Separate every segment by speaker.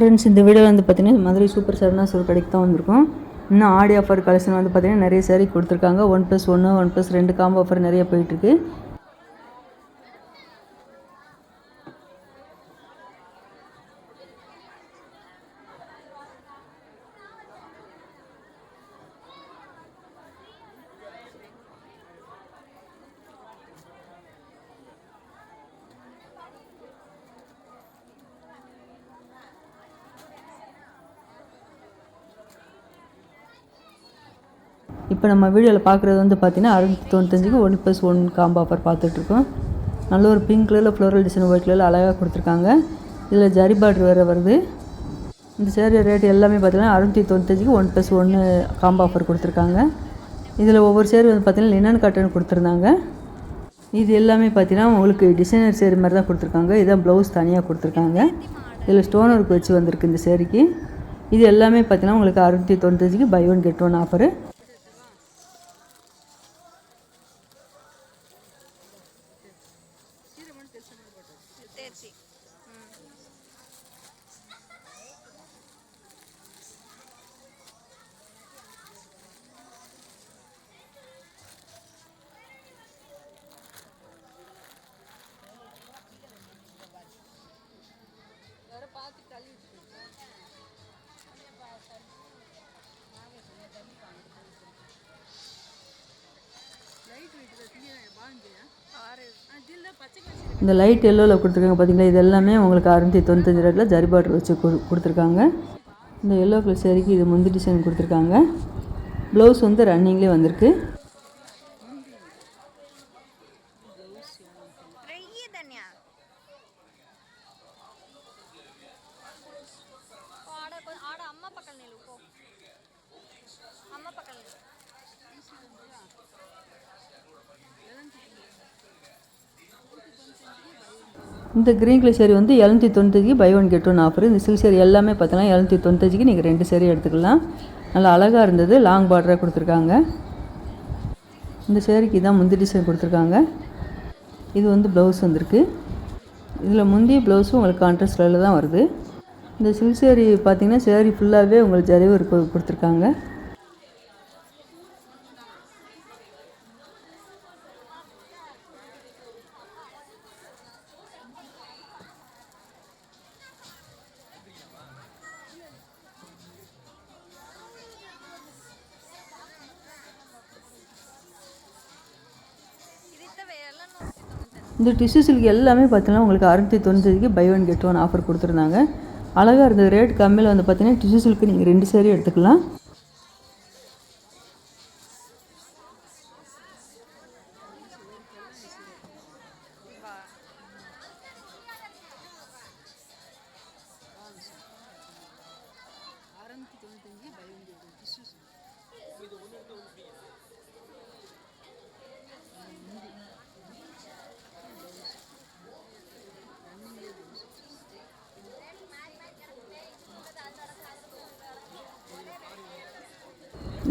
Speaker 1: Friends இந்த video வந்து பார்த்தீங்கன்னா மதுரை சூப்பர் சரணா ஸ்டோர் கடைக்கு தான் வந்திருக்கோம். இன்னும் ஆடி ஆஃபர் கலெக்ஷன் வந்து பார்த்தீங்கன்னா நிறைய சேரீ கொடுத்துருக்காங்க. ஒன் ப்ளஸ் ஒன்று ஒன் ப்ளஸ் ரெண்டு காம்போ ஆஃபர் நிறைய போயிட்டுருக்கு இப்போ நம்ம வீடியோவில் பார்க்குறது வந்து பார்த்தீங்கன்னா அறுநூத்தி தொண்ணூத்தஞ்சுக்கு one plus one combo offer பார்த்துட்ருக்கோம். நல்ல ஒரு பிங்க் கலரில் ஃப்ளோரல் டிசைன் ஒயிட் கலரில் அழகாக கொடுத்துருக்காங்க. இதில் ஜரி பார்டர் வேறு வருது. இந்த சேரீ ரேட் எல்லாமே பார்த்திங்கன்னா அறுநூத்தி தொண்ணூத்தஞ்சுக்கு ஒன் ப்ளஸ் ஒன்று காம்போ ஆஃபர் கொடுத்துருக்காங்க. இதில் ஒவ்வொரு சேரீ வந்து பார்த்தீங்கன்னா லினன் காட்டன் கொடுத்துருந்தாங்க. இது எல்லாமே பார்த்தீங்கன்னா உங்களுக்கு டிசைனர் சேரீ மாதிரி தான் கொடுத்துருக்காங்க. இதான் ப்ளவுஸ் தனியாக கொடுத்துருக்காங்க. இதில் ஸ்டோன் ஒர்க் வச்சு வந்திருக்கு இந்த சேரீக்கு இது எல்லாமே பார்த்தீங்கன்னா உங்களுக்கு அறுநூத்தி தொண்ணூத்தஞ்சுக்கு buy one get
Speaker 2: one offer
Speaker 1: இந்த லைட் எல்லோவில் கொடுத்துருக்காங்க பார்த்தீங்களா இது எல்லாமே உங்களுக்கு அறுநூத்தி தொண்ணூத்தஞ்சு ரேட்டில் ஜரி பார்டர் வச்சு கொடுத்துருக்காங்க. இந்த எல்லோ கலர் சேரீக்கு இது முந்தி டிசைன் கொடுத்துருக்காங்க. ப்ளவுஸ் வந்து ரன்னிங்லேயே வந்திருக்கு. இந்த க்ரீன் கலர் சேரீ வந்து எழுநூற்றி தொண்ணூத்தஞ்சுக்கு buy one get one offer இந்த சில் சேரீ எல்லாமே பார்த்தீங்கன்னா எழுநூற்றி தொண்ணூத்தஞ்சுக்கு நீங்கள் ரெண்டு சேரீ எடுத்துக்கலாம். நல்லா அழகாக இருந்தது. லாங் பார்டராக கொடுத்துருக்காங்க. இந்த சேரீக்கு தான் முந்தி டிசைன் கொடுத்துருக்காங்க. இது வந்து ப்ளவுஸ் வந்திருக்கு. இதில் முந்தைய ப்ளவுஸும் உங்களுக்கு கான்ட்ராஸ்ட் தான் வருது. இந்த சில் சேரீ பார்த்தீங்கன்னா சேரீ ஃபுல்லாகவே உங்களுக்கு ஜரிவு கொடுத்துருக்காங்க. இந்த டிஷ்யூ சில்க் எல்லாமே பார்த்தீங்கன்னா உங்களுக்கு அறுநூத்தி தொண்ணூத்தஞ்சுக்கு buy one get one offer கொடுத்துருந்தாங்க. அழகாக இருந்தது. ரேட் கம்மியில் வந்து பார்த்தீங்கன்னா டிஷ்யூ சில்க்கு நீங்கள் ரெண்டு சேரீ எடுத்துக்கலாம்.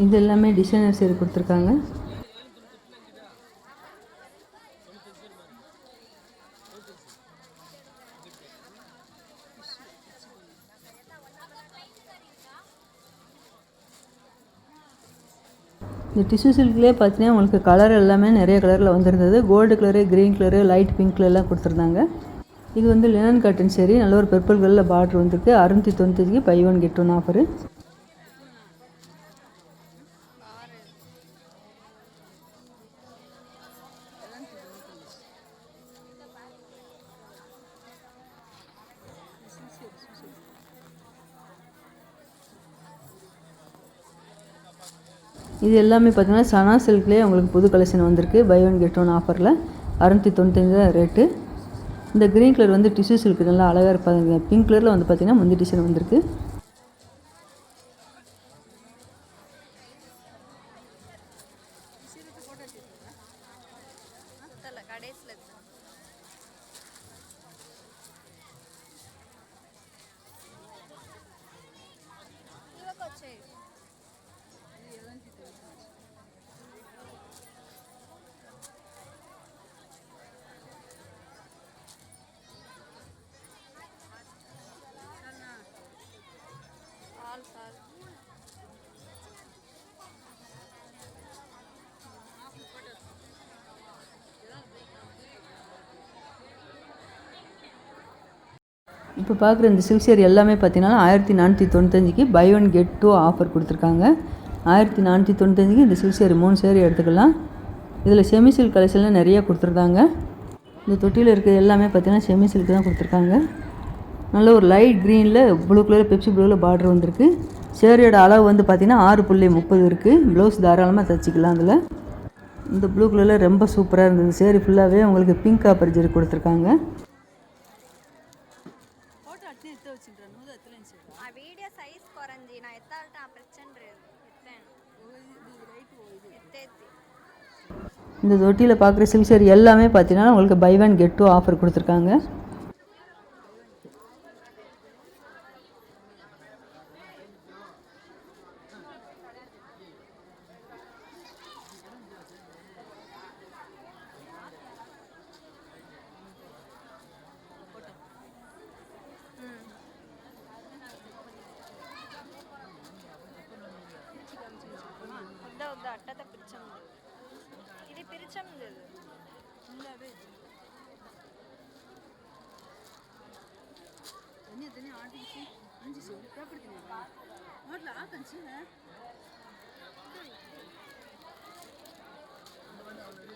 Speaker 1: இது எல்லாமே டிசைனர் சேர் கொடுத்துருக்காங்க. இந்த டிஷ்யூ சில்க்லேயே பார்த்தீங்கன்னா உங்களுக்கு கலர் எல்லாமே நிறைய கலரில் வந்திருந்தது. Gold colour green colour light pink கலர்லாம் கொடுத்துருந்தாங்க. இது வந்து லினன் காட்டன் சரி நல்ல ஒரு பர்பிள் கலரில் பார்டர் வந்திருக்கு. அறுநூற்றி தொண்ணூத்தஞ்சுக்கு buy one get one offer இது எல்லாமே பார்த்திங்கன்னா சனா சில்க்லேயே உங்களுக்கு புது கலெக்ஷன் வந்திருக்கு. பை ஒன் கெட் ஒன் ஆஃபரில் அறநூற்றி தொண்ணூத்தஞ்சு தான் ரேட்டு இந்த க்ரீன் கலர் வந்து டிஷ்யூ சில்க் நல்லா அழகாக இருப்பாங்க பிங்க் கலரில் வந்து பார்த்திங்கன்னா முந்தி டிசைன் வந்திருக்கு.
Speaker 2: கடைசியில்
Speaker 1: இப்போ பார்க்குற இந்த சில்க் எல்லாமே பார்த்தீங்கன்னா ஆயிரத்தி நானூற்றி தொண்ணூத்தஞ்சுக்கு buy one get two offer கொடுத்துருக்காங்க. ஆயிரத்தி நானூற்றி தொண்ணூத்தஞ்சுக்கு இந்த சில்க் மூணு சேரீ எடுத்துக்கலாம். இதில் செமி சில்க் கலெக்ஷன்லாம் நிறைய கொடுத்துருக்காங்க. இந்த தொட்டியில் இருக்கிற எல்லாமே பார்த்தீங்கன்னா செமி சில்க் தான் கொடுத்துருக்காங்க. நல்ல ஒரு லைட் க்ரீனில் ப்ளூ கலர் பெப்சி ப்ளூவில் பார்டர் வந்திருக்கு. சேரியோட அளவு வந்து பார்த்திங்கன்னா ஆறு புள்ளி முப்பது இருக்குது ப்ளவுஸ் தாராளமாக தச்சுக்கலாம் அதில். இந்த ப்ளூ கலரில் ரொம்ப சூப்பராக இருந்தது. சேரி ஃபுல்லாகவே உங்களுக்கு பிங்க் காப்பர் ஜெரி கொடுத்துருக்காங்க
Speaker 2: ఆ వీడియో సైజ్ కొరంది నా ఎత్తాలంటే ఆ ప్రచండ ఎత్తాను ఎత్తేత్తి
Speaker 1: இந்த தொட்டியில் பார்க்குற சில்க் சேரீ எல்லாமே பார்த்தீங்கன்னா உங்களுக்கு buy one get two offer கொடுத்துருக்காங்க
Speaker 2: வெளிச்சம் இல்லது இல்லவே தண்ணி தண்ணி ஆட்டிச்சு அஞ்சு சோ பேப்பர் தண்ணி மாட்டில் ஆத்தஞ்சு அந்த வந்து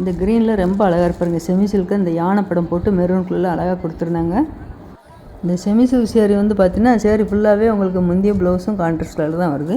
Speaker 1: இந்த க்ரீனில் ரொம்ப அழகாக இருப்பாருங்க செமி சில்க்கு இந்த யானை படம் போட்டு மெரூன் கலரில் அழகாக கொடுத்துருந்தாங்க. இந்த செமி சில்க் சேரீ வந்து பார்த்திங்கன்னா சேரீ ஃபுல்லாகவே உங்களுக்கு முந்தைய ப்ளவுஸும் கான்ட்ராஸ்ட் தான் வருது.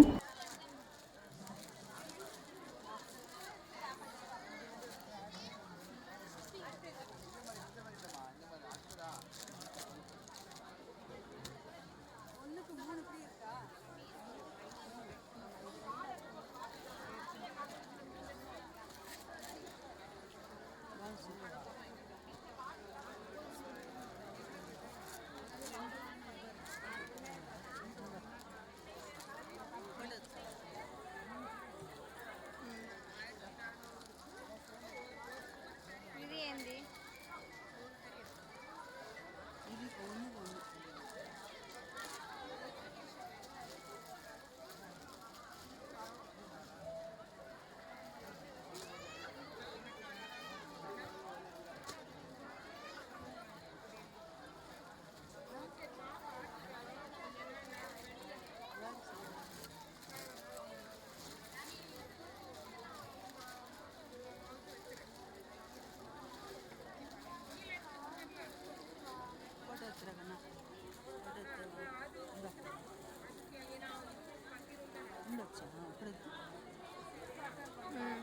Speaker 2: 嗯。